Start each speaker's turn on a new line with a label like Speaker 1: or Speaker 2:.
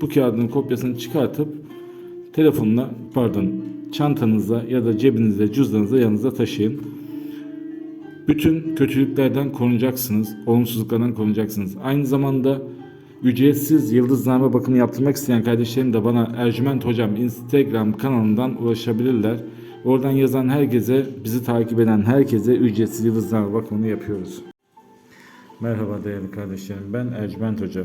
Speaker 1: bu kağıdın kopyasını çıkartıp telefonla pardon çantanıza ya da cebinizde cüzdanınızda yanınızda taşıyın. Bütün kötülüklerden korunacaksınız, olumsuzluklardan korunacaksınız. Aynı zamanda ücretsiz yıldızname bakımı yaptırmak isteyen kardeşlerim de bana Ercüment Hocam Instagram kanalından ulaşabilirler. Oradan yazan herkese, bizi takip eden herkese ücretsiz yıldızname bakımını yapıyoruz. Merhaba değerli kardeşlerim. Ben Ercüment Hoca.